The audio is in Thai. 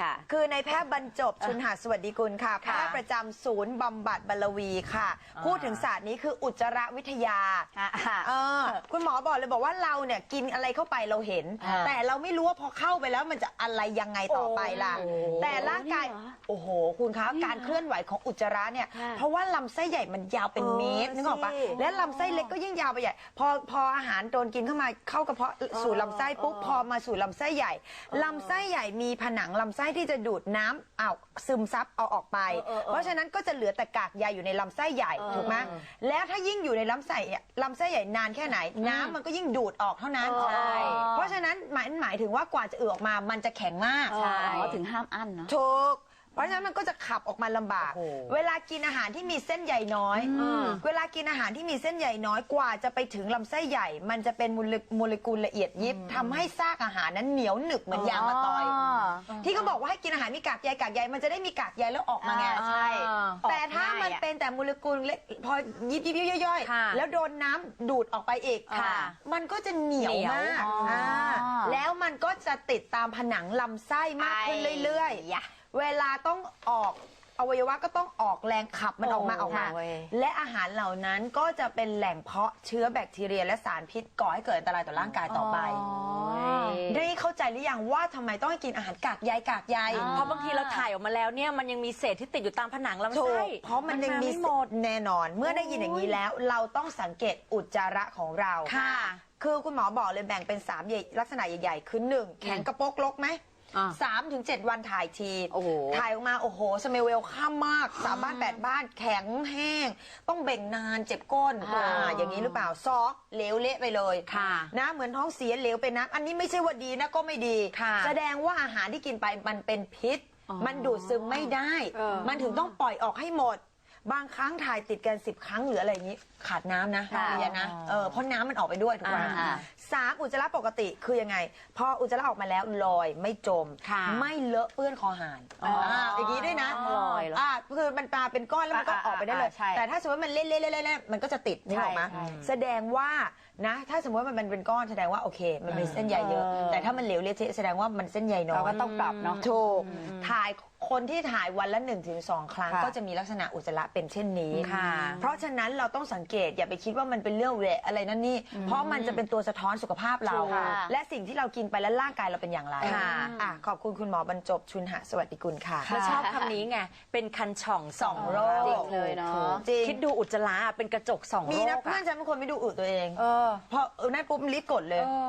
ค่ะ คือในายแพทย์บรรจบชุนหาสวัสดิกุลค่ะ แพค่ะทย์ประจำศูนย์บำบัดบรรลวีค่ะพูดถึงศาสตร์นี้คืออุจจาระวิทยาเออคุณหมอบอกเลยบอกว่าเราเนี่ยกินอะไรเข้าไปเราเห็น อ่าแต่เราไม่รู้ว่าพอเข้าไปแล้วมันจะอะไรยังไงต่อไปล่ะ โอ้แต่ร่างกายนี่เหรอโอ้โห คุณคะการเคลื่อนไหวของอุจจาระเนี่ย ค่ะเพราะว่าลำไส้ใหญ่มันยาวเป็นเออเมตรนึกออกปะสิและลำไส้เล็กก็ยิ่งยาวไปใหญ่ พอพออาหารโดนกินเข้ามาเข้ากระเพาะสู่ลำไส้ปุ๊บพอมาสู่ลำไส้ใหญ่ลำไส้ใหญ่มีผนังลำไส้ที่จะดูดน้ำเอาซึมซับเอาออกไปเออเออเพราะฉะนั้นก็จะเหลือแต่กากใยอยู่ในลำไส้ใหญ่เออถูกไหมแล้วถ้ายิ่งอยู่ในลำไส้ลำไส้ใหญ่นานแค่ไหน น้ำมันก็ยิ่งดูดออกเท่านั้นเออใช่ เพราะฉะนั้นหมายหมายถึงว่ากว่าจะเอือออกมามันจะแข็งมาก ใช่ อ๋อถึงห้ามอั้นเนาะ ถูกเพ ราะฉะนั้นมันก็จะขับออกมาลำบาก โอ้โห เวลากินอาหารที่มีเส้นใยน้อย เวลากินอาหารที่มีเส้นใยน้อยกว่าจะไปถึงลำไส้ใหญ่ มันจะเป็นโมเลโมเลกุลละเอียดยิบทำให้ซากอาหารนั้นเหนียวหนึบเหมือนยางมะตอย ที่เขาบอกว่าให้กินอาหารมีกากใยกากใยมันจะได้มีกากใยแล้วออกมาไง อ่าใช่แต่ถ้ามันเป็นแต่โมเลกุลเล็กพอยิบยิบยิบย่อยค่ะๆแล้วโดนน้ำดูดออกไปอีกค่ะมันก็จะเหนียวเหนียวมากอ๋ออ่าแล้วมันก็จะติดตามผนังลำไส้มากขึ้นเรื่อยยะๆ เวลาต้องออกอวัยวะก็ต้องออกแรงขับมันออกมาโอ้ออกมาเว้ยและอาหารเหล่านั้นก็จะเป็นแหล่งเพาะเชื้อแบคทีเรียและสารพิษก่อให้เกิดอันตรายต่อร่างกายต่อไป ได้เข้าใจหรือยังว่าทำไมต้องให้กินอาหารกากใยกากใยเพราะบางทีเราถ่ายออกมาแล้วเนี่ยมันยังมีเศษที่ติดอยู่ตามผนังลำถูไส้กเพราะมันยังมีาไหมด แน่นอน เมื่อได้ยินอย่างนี้แล้ว เราต้องสังเกตอุจจาระของเรา ค่ะ คือคุณหมอบอกเลยแบ่งเป็น3ใหญ่ลักษณะใหญ่ ๆ คือหนึ่งแข็งกระโปกลกไหม อ่าสามถึงเจ็ดวันถ่ายทีโอ้โหถ่ายออกมาโอ้โหสเมลเวลข้ามมากสามบ้านแปดบ้านแข็งแห้ง ต้องเบ่งนานเจ็บก้นค่ะอ่าอย่างนี้หรือเปล่าซอกเหลวเละไปเลยค่ะนะเหมือนท้องเสียเหลวไปน้ำอันนี้ไม่ใช่ว่าดีนะก็ไม่ดี ค่ะแสดงว่าอาหารที่กินไปมันเป็นพิษ อ๋อมันดูดซึมไม่ได้ เออ มันถึงต้องปล่อยออกให้หมด บางครั้งถ่ายติดกัน10ครั้งหรืออะไรอย่างนี้ ขาดน้ำนะค่ะเรียนนะเออเพราะน้ำมันออกไปด้วยถูกไหมอ่าสามอุจจาระปกติคือยังไง พออุจจาระออกมาแล้วลอยไม่จม ค่ะไม่เลอะเปื้อนคอหานอ๋ออ่าอย่างนี้ด้วยนะลอยเหรออ่าคือมันตาเป็นก้อนแล้วมันก็อ่าออกไปได้เลยอ่าใช่ แต่ถ้าสมมติมันเล่นเล่นเล่นเล่นมันก็จะติดนี่หรอกไหมใช่ แสดงว่านะ ถ้าสมมติว่ามันเป็นก้อนแสดงว่าโอเค มันมีเส้นใยเยอะเออแต่ถ้ามันเหลวเละเทะแสดงว่ามันเส้นใยน้อย เราก็ต้องปรับเนาะ ถูกถ่ายคนที่ถ่ายวันละ1นถึงสครั้ง ค่ะก็จะมีลักษณะอุจจาระเป็นเช่นนี้ ค่ะ เพราะฉะนั้นเราต้องสังเกตอย่าไปคิดว่ามันเป็นเรื่องแหวะอะไรนั่นนี่ เพราะมันจะเป็นตัวสะท้อนสุขภาพเรา ถูกค่ะ และสิ่งที่เรากินไปแล้วร่างกายเราเป็นอย่างไรค่ะ อะขอบคุณคุณหมอบรรจบชุนหะสวัสดิกุลค่ะ แล้วชอบคำนี้ไง เป็นคันช่องสองโรคจริงเลยเนาะ จริง คิดดูอุจจาระเป็นกระจกสองโรคมีนะอะเพื่อนฉันเป็นคนไม่ดูอึตัวเอง เออ พอเออนั่นปุ๊บลิดกดเลย